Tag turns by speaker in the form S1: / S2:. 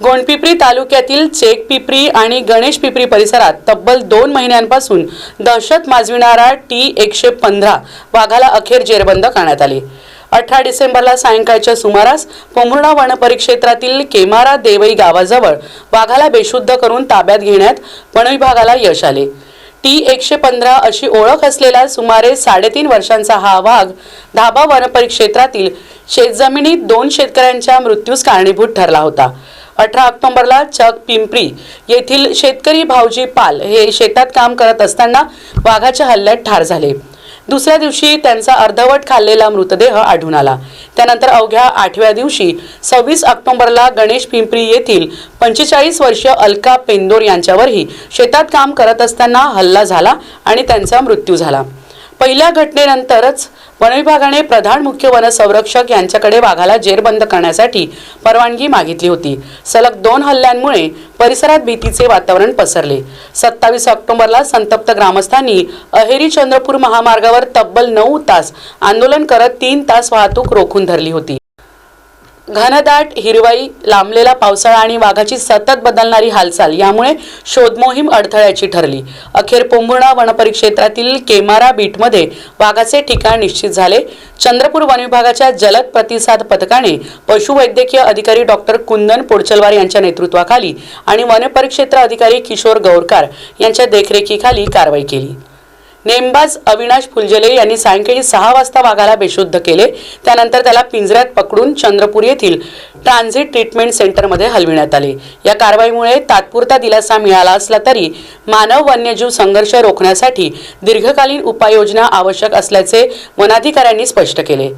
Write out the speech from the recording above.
S1: गोंडपिपरी तालुक्यातील चेकपिपरी आणि गणेश पिपरी परिसरात तब्बल दोन महिन्यांपासून दहशत माजविणारा टी एकशे पंधरा वाघाला अखेर जेरबंद करण्यात आले. अठरा डिसेंबरला सायंकाळच्या सुमारास पोंभुर्णा वनपरिक्षेत्रातील केमारा देवई गावाजवळ वाघाला बेशुद्ध करून ताब्यात घेण्यात वनविभागाला यश आले. टी एकशे पंधरा अशी ओळख असलेला सुमारे साडेतीन वर्षांचा हा वाघ धाबा वनपरिक्षेत्रातील शेतजमिनीत दोन शेतकऱ्यांच्या मृत्यूस कारणीभूत ठरला होता. अठरा ऑक्टोबरला चक पिंपरी येथील शेतकरी भाऊजी पाल हे शेतात काम करत असताना वाघाच्या हल्ल्यात ठार झाले. दुसऱ्या दिवशी त्यांचा अर्धवट खाल्लेला मृतदेह आढळून आला. त्यानंतर अवघ्या आठव्या दिवशी सव्वीस ऑक्टोबरला गणेश पिंपरी येथील पंचेचाळीस वर्षीय अलका पेंदोर यांच्यावरही शेतात काम करत असताना हल्ला झाला आणि त्यांचा मृत्यू झाला. पहिल्या घटनेनंतरच वनविभागाने प्रधान मुख्य वनसंरक्षक यांच्याकडे वाघाला जेरबंद करण्यासाठी परवानगी मागितली होती. सलग दोन हल्ल्यांमुळे परिसरात भीतीचे वातावरण पसरले. सत्तावीस ऑक्टोबरला संतप्त ग्रामस्थांनी अहेरी चंद्रपूर महामार्गावर तब्बल नऊ तास आंदोलन करत तीन तास वाहतूक रोखून धरली होती. घनदाट हिरवाई लांबलेला पावसाळा आणि वाघाची सतत बदलणारी हालचाल यामुळे शोधमोहीम अडथळ्याची ठरली. अखेर पोंभुणा वनपरिक्षेत्रातील केमारा बीटमध्ये वाघाचे ठिकाण निश्चित झाले. चंद्रपूर वनविभागाच्या जलद प्रतिसाद पथकाने पशुवैद्यकीय अधिकारी डॉक्टर कुंदन पोडचलवार यांच्या नेतृत्वाखाली आणि वनपरिक्षेत्र अधिकारी किशोर गौरकार यांच्या देखरेखीखाली कारवाई केली. नेमबाज अविनाश फुलजले यांनी सायंकाळी सहा वाजता वाघाला बेशुद्ध केले. त्यानंतर त्याला पिंजऱ्यात पकडून चंद्रपूर येथील ट्रान्झिट ट्रीटमेंट सेंटरमध्ये हलविण्यात आले. या कारवाईमुळे तात्पुरता दिलासा मिळाला असला तरी मानव वन्यजीव संघर्ष रोखण्यासाठी दीर्घकालीन उपाययोजना आवश्यक असल्याचे वनाधिकाऱ्यांनी स्पष्ट केले.